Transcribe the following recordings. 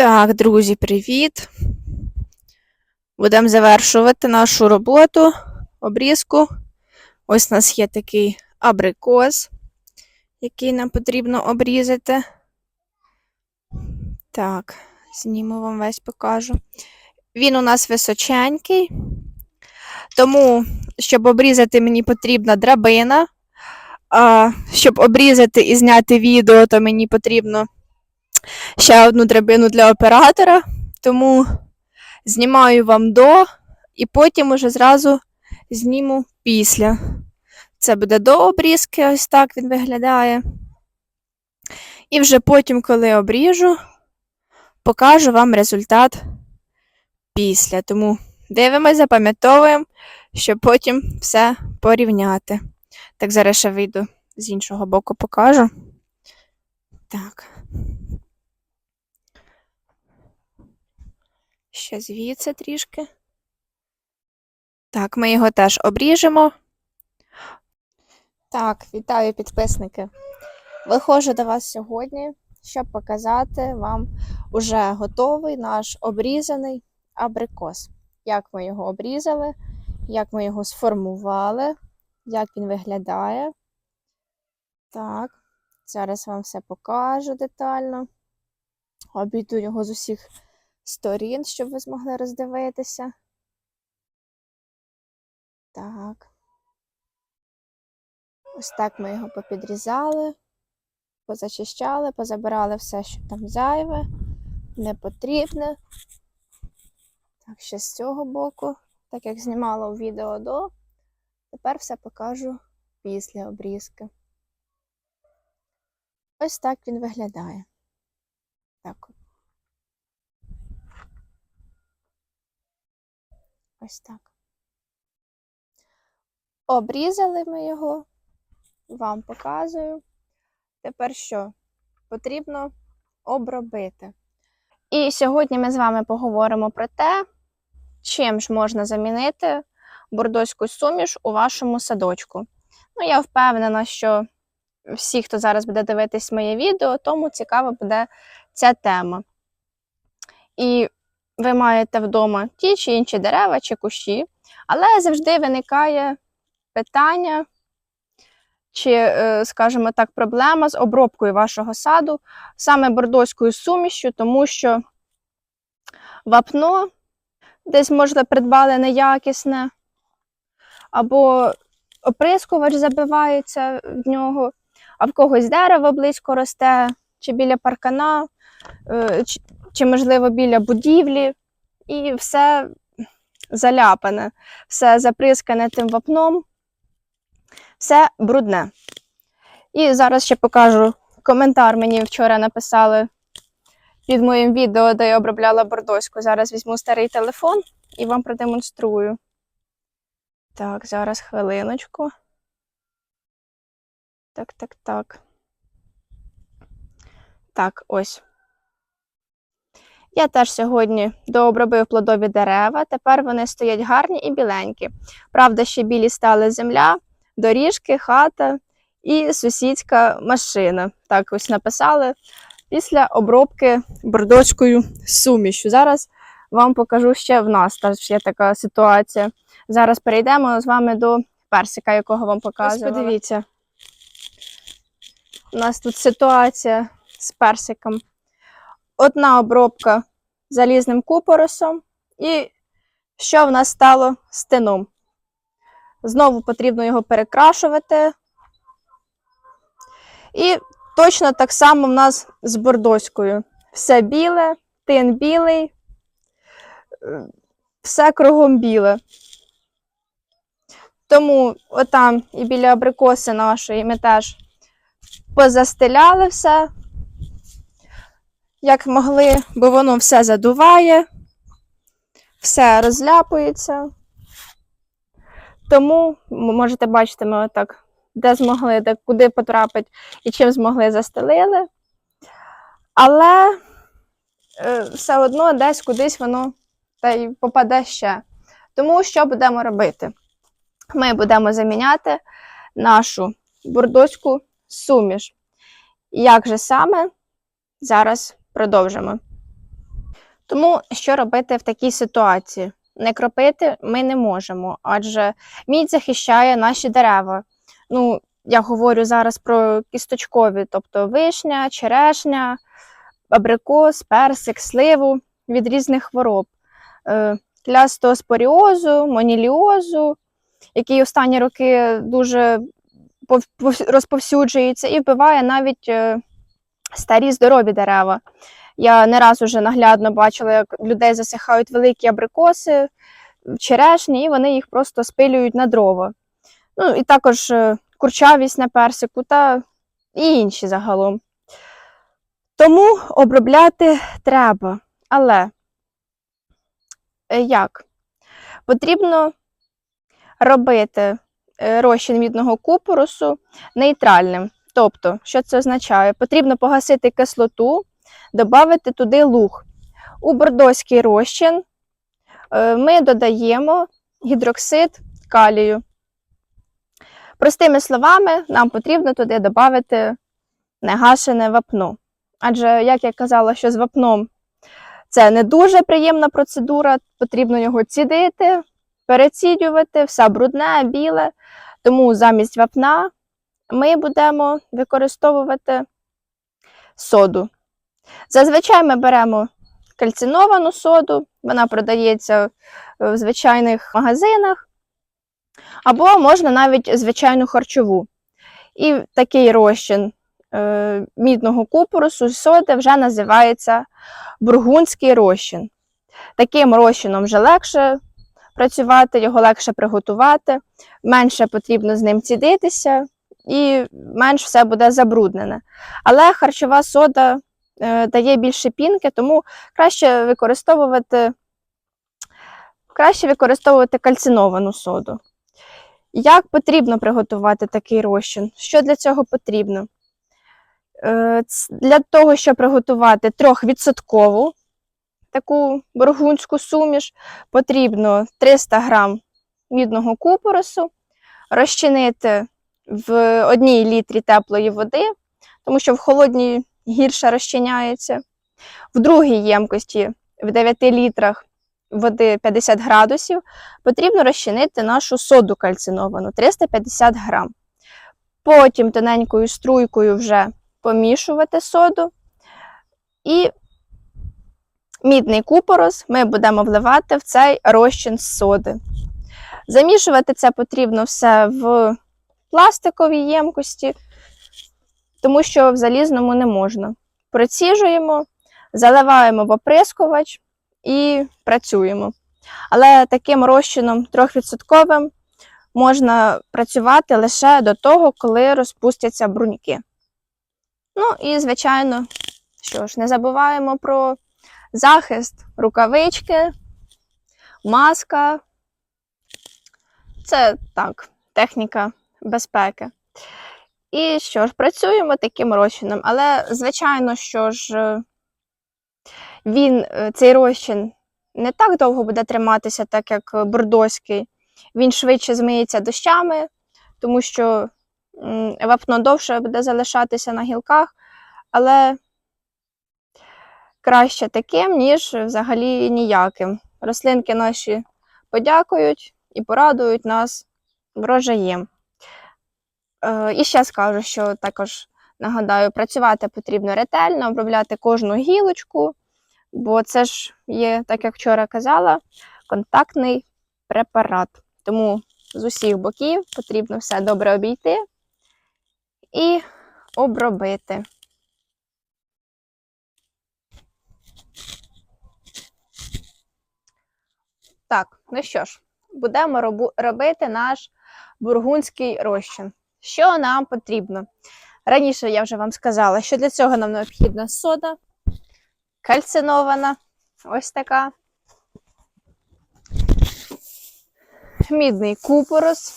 Так, друзі, привіт. Будемо завершувати нашу роботу, обрізку. Ось у нас є такий абрикос, який нам потрібно обрізати. Так, зніму вам весь покажу. Він у нас височенький, тому, щоб обрізати, мені потрібна драбина. А щоб обрізати і зняти відео, то мені потрібно ще одну драбину для оператора, тому знімаю вам до, і потім уже зразу зніму після. Це буде до обрізки, ось так він виглядає. І вже потім, коли обріжу, покажу вам результат після. Тому дивимося, запам'ятовуємо, щоб потім все порівняти. Так, зараз ще вийду з іншого боку покажу. Так. Ще звідси трішки. Так, ми його теж обріжемо. Так, вітаю підписники. Виходжу до вас сьогодні, щоб показати вам уже готовий наш обрізаний абрикос. Як ми його обрізали, як ми його сформували, як він виглядає. Так, зараз вам все покажу детально. Обійду його з усіх сторін, щоб ви змогли роздивитися. Так. Ось так ми його попідрізали, позачищали, позабирали все, що там зайве, не потрібне. Так, ще з цього боку, так як знімала у відео до, тепер все покажу після обрізки. Ось так він виглядає. Так. от. Ось так. Обрізали ми його, вам показую. Тепер що? Потрібно обробити. І сьогодні ми з вами поговоримо про те, чим ж можна замінити бордоську суміш у вашому садочку. Ну, я впевнена, що всі, хто зараз буде дивитись моє відео, тому цікава буде ця тема. І ви маєте вдома ті чи інші дерева чи кущі, але завжди виникає питання, чи, е, скажімо так, проблема з обробкою вашого саду саме бордоською сумішю, тому що вапно десь, можливо, придбали неякісне, або оприскувач забивається в нього, а в когось дерево близько росте, чи біля паркана, е, чи, можливо, біля будівлі, і все заляпане, все заприскане тим вапном, все брудне. І зараз ще покажу коментар. Мені вчора написали під моїм відео, де я обробляла бордоську. Зараз візьму старий телефон і вам продемонструю. Так, зараз хвилиночку. Так, так, так. Так, ось. Я теж сьогодні дообробив плодові дерева, тепер вони стоять гарні і біленькі. Правда, ще білі стали земля, доріжки, хата і сусідська машина. Так ось написали після обробки бордоською сумішю. Зараз вам покажу ще в нас теж є така ситуація. Зараз перейдемо з вами до персика, якого вам показувала. Ось подивіться. У нас тут ситуація з персиком. Одна обробка залізним купоросом, і що в нас стало з тином. Знову потрібно його перекрашувати. І точно так само в нас з бордоською. Все біле, тин білий, все кругом біле. Тому отам і біля абрикоси нашої ми теж позастеляли все, як могли, бо воно все задуває, все розляпується. Тому можете бачити, ми отак, де змогли, де куди потрапити і чим змогли застелили. Але е, все одно десь кудись воно та й попаде ще. Тому що будемо робити? Ми будемо заміняти нашу бордоську суміш. Як же саме? Зараз продовжимо. Тому що робити в такій ситуації? Не кропити ми не можемо, адже мідь захищає наші дерева. Ну, я говорю зараз про кісточкові, тобто вишня, черешня, абрикос, персик, сливу від різних хвороб. Е, Для стеоспоріозу, моніліозу, який останні роки дуже пов- пов- розповсюджується і вбиває навіть е, старі здорові дерева. Я не раз уже наглядно бачила, як людей засихають великі абрикоси, черешні, і вони їх просто спилюють на дрова. Ну і також е, курчавість на персику та і інші загалом. Тому обробляти треба. Але е, як? Потрібно робити е, розчин мідного купорусу нейтральним. Тобто, що це означає? Потрібно погасити кислоту, додати туди луг. У бордоський розчин е, ми додаємо гідроксид калію. Простими словами, нам потрібно туди додати негашене вапно. Адже, як я казала, що з вапном це не дуже приємна процедура, потрібно його цідити, перецідювати, все брудне, біле. Тому замість вапна ми будемо використовувати соду. Зазвичай ми беремо кальциновану соду, вона продається в звичайних магазинах, або можна навіть звичайну харчову. І такий розчин е, мідного купорусу соди вже називається бургундський розчин. Таким розчином вже легше працювати, його легше приготувати, менше потрібно з ним цідитися і менш все буде забруднене. Але харчова сода е, дає більше пінки, тому краще використовувати, краще використовувати кальциновану соду. Як потрібно приготувати такий розчин? Що для цього потрібно? Е, Для того, щоб приготувати 3% таку бургундську суміш, потрібно 300 грам мідного купоросу, розчинити в одній літрі теплої води, тому що в холодній гірше розчиняється. В другій ємкості в 9 літрах води 50 градусів потрібно розчинити нашу соду кальциновану 350 грам. Потім тоненькою струйкою вже помішувати соду. І мідний купорос ми будемо вливати в цей розчин з соди. Замішувати це потрібно все в пластиковій ємкості, тому що в залізному не можна. Проціжуємо, заливаємо в оприскувач і працюємо. Але таким розчином 3% можна працювати лише до того, коли розпустяться бруньки. Ну і, звичайно, що ж, не забуваємо про захист, рукавички, маска. Це так, техніка безпеки. І що ж, працюємо таким розчином. Але, звичайно, що ж, е, він, е, цей розчин, не так довго буде триматися, так як бордоський. Він швидше змиється дощами, тому що вапно довше буде залишатися на гілках, але краще таким, ніж взагалі ніяким. Рослинки наші подякують і порадують нас врожаєм. Е, І ще скажу, що також нагадаю, працювати потрібно ретельно, обробляти кожну гілочку, бо це ж є, так як вчора казала, контактний препарат. Тому з усіх боків потрібно все добре обійти і обробити. Так, ну що ж, будемо робити наш бургундський розчин. Що нам потрібно? Раніше я вже вам сказала, що для цього нам необхідна сода, кальцинована, ось така, мідний купорос,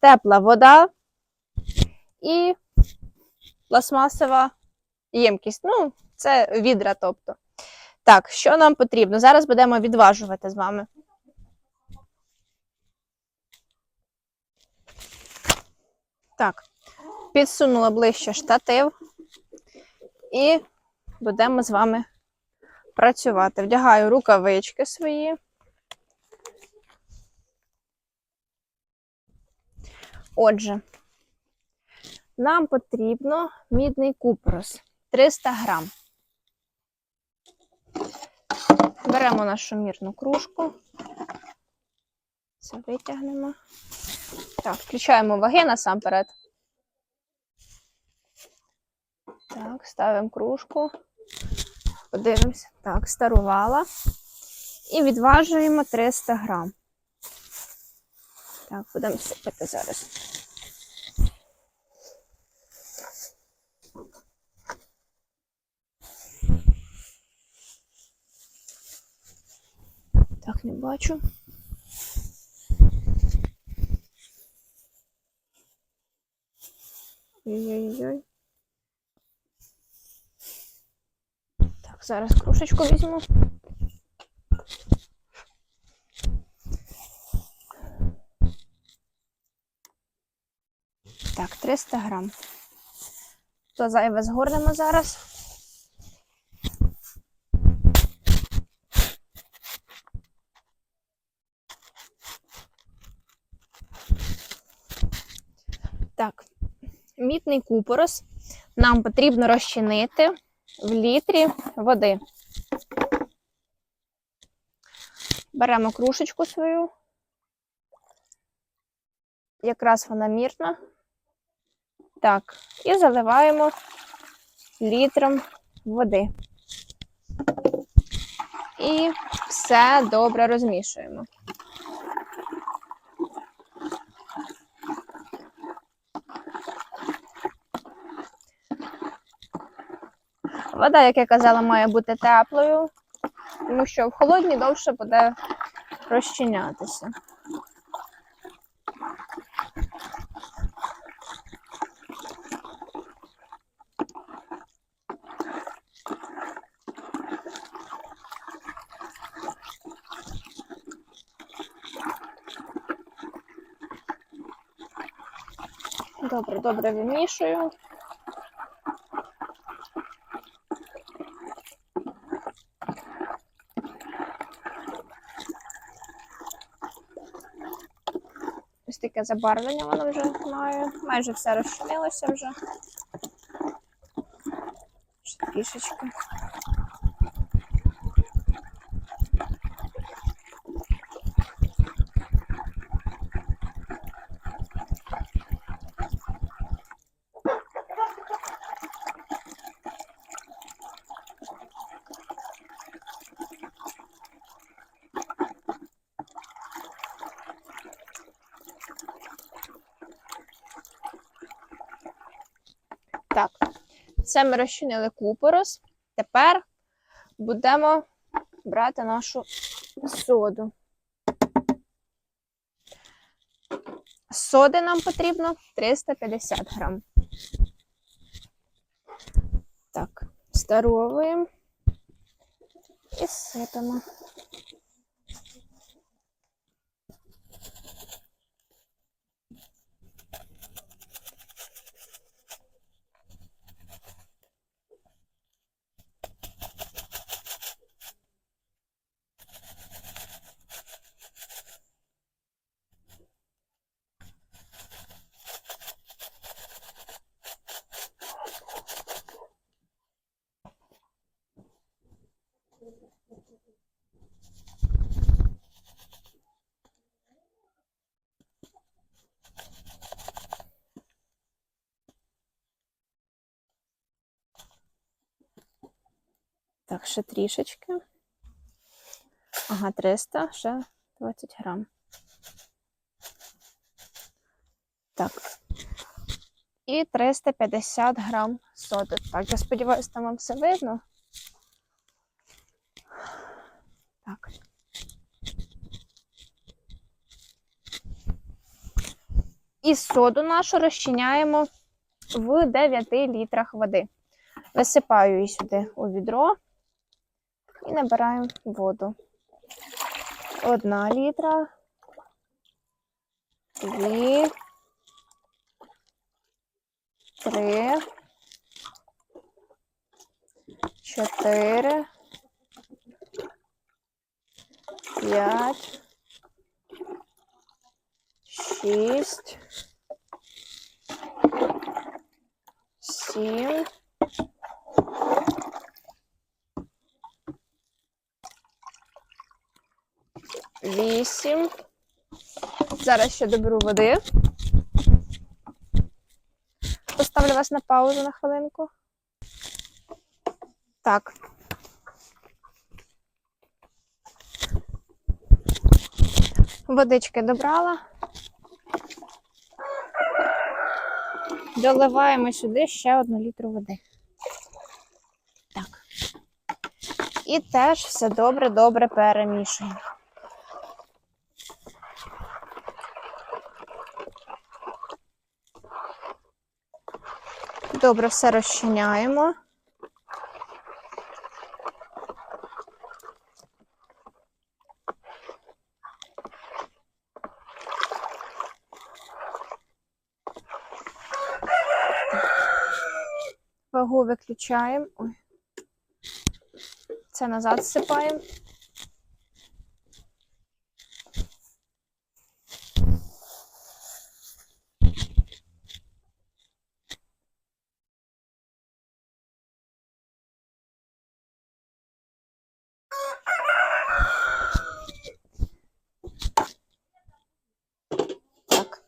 тепла вода і пластмасова ємкість. Ну, це відра, тобто. Так, що нам потрібно? Зараз будемо відважувати з вами. Так, підсунула ближче штатив і будемо з вами працювати. Вдягаю рукавички свої. Отже, нам потрібно мідний купорос 300 грам. Беремо нашу мірну кружку. Це витягнемо. Так, включаємо ваги насамперед. Так, ставимо кружку. Подивимося. Так, старувала. І відважуємо 300 грам. Так, будемо сипати зараз. Так, не бачу. Ой-ой-ой. Так, зараз кружечку візьму. Так, 300 грам. То зайве згорнемо зараз. Так, мітний купорос нам потрібно розчинити в літрі води. Беремо кружечку свою. Якраз вона мірна. Так, і заливаємо літром води. І все добре розмішуємо. Вода, як я казала, має бути теплою, тому що в холодній довше буде розчинятися. Добре, добре вимішую. Ось таке забарвлення воно вже має. Майже все розчинилося вже. Ще трішечки. Так, це ми розчинили купорос. Тепер будемо брати нашу соду. Соди нам потрібно 350 грам. Так, здоровуємо і сипемо. Так, ще трішечки. Ага, 300, ще 20 грам. Так. І 350 грам соди. Так, я сподіваюся, там вам все видно. Так. І соду нашу розчиняємо в 9 літрах води. Висипаю її сюди у відро і набираємо воду. Одна літра, дві, три, чотири, п'ять, шість, сім. Вісім. Зараз ще доберу води. Поставлю вас на паузу на хвилинку. Так. Водички добрала. Доливаємо сюди ще одну літру води. Так. І теж все добре-добре перемішуємо. Добре все розчиняємо. Вагу виключаємо. Ой. Це назад всипаємо. Так.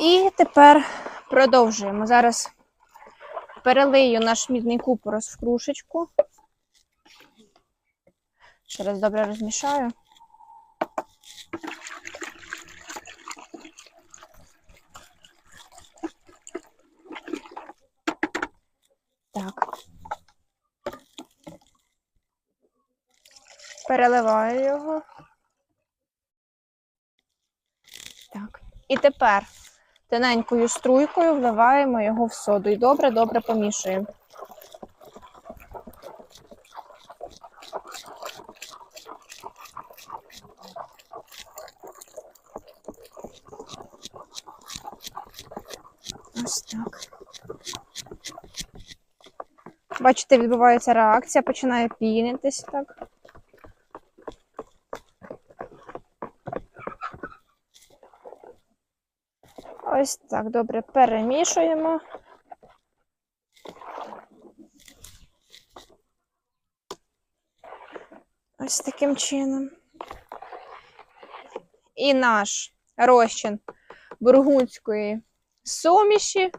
І тепер продовжуємо. Зараз перелию наш мідний купорос в кружечку. Ще раз добре розмішаю. Так. Переливаю його. Так. І тепер тоненькою струйкою вливаємо його в соду і добре-добре помішуємо. Ось так. Бачите, відбувається реакція, починає пінитись так. Ось так добре перемішуємо. Ось таким чином. І наш розчин бургундської суміші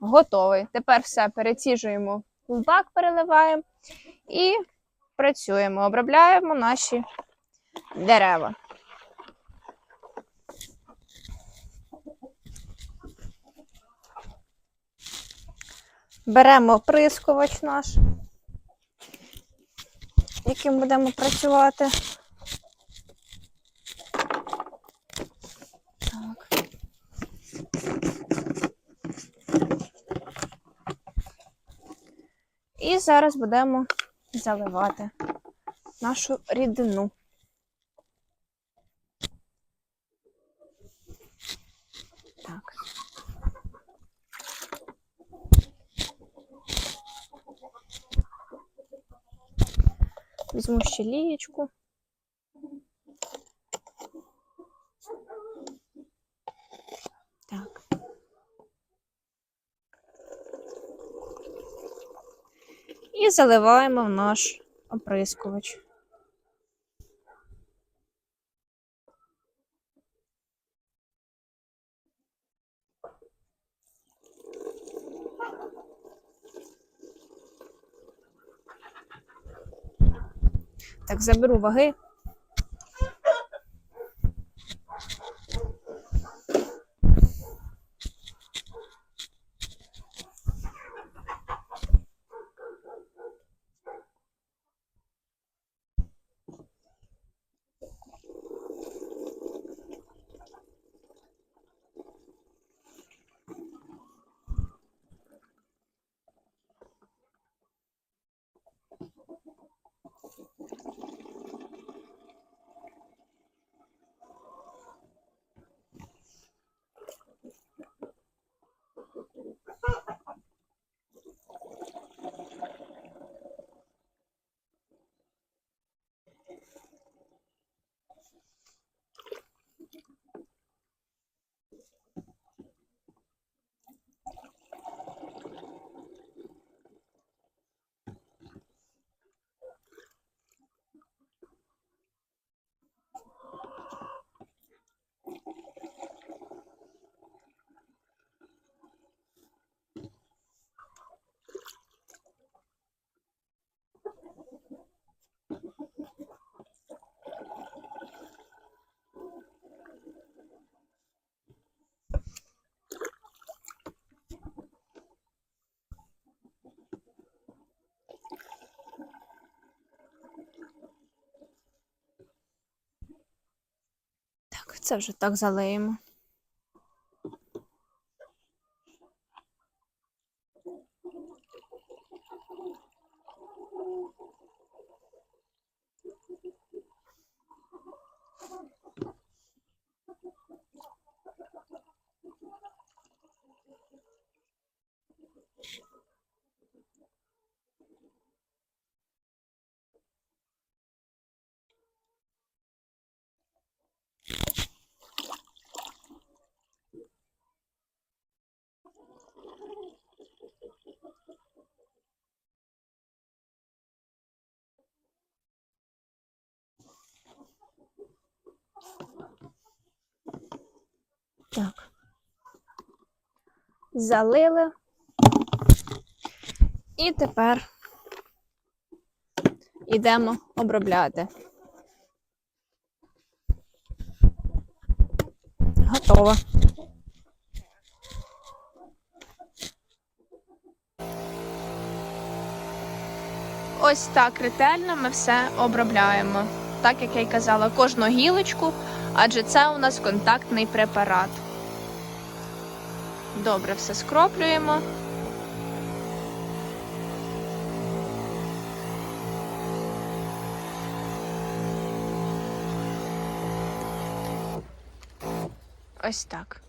готовий. Тепер все переціжуємо в бак, переливаємо і працюємо, обробляємо наші дерева. Беремо оприскувач наш, яким будемо працювати. Так. І зараз будемо заливати нашу рідину. Візьму ще лієчку. Так. І заливаємо в наш оприскувач. Так, заберу ваги. Це вже так залиємо. Так. Залили. І тепер йдемо обробляти. Готово. Ось так ретельно ми все обробляємо. Так як я й казала, кожну гілочку, адже це у нас контактний препарат. Добре, все скроплюємо. Ось так.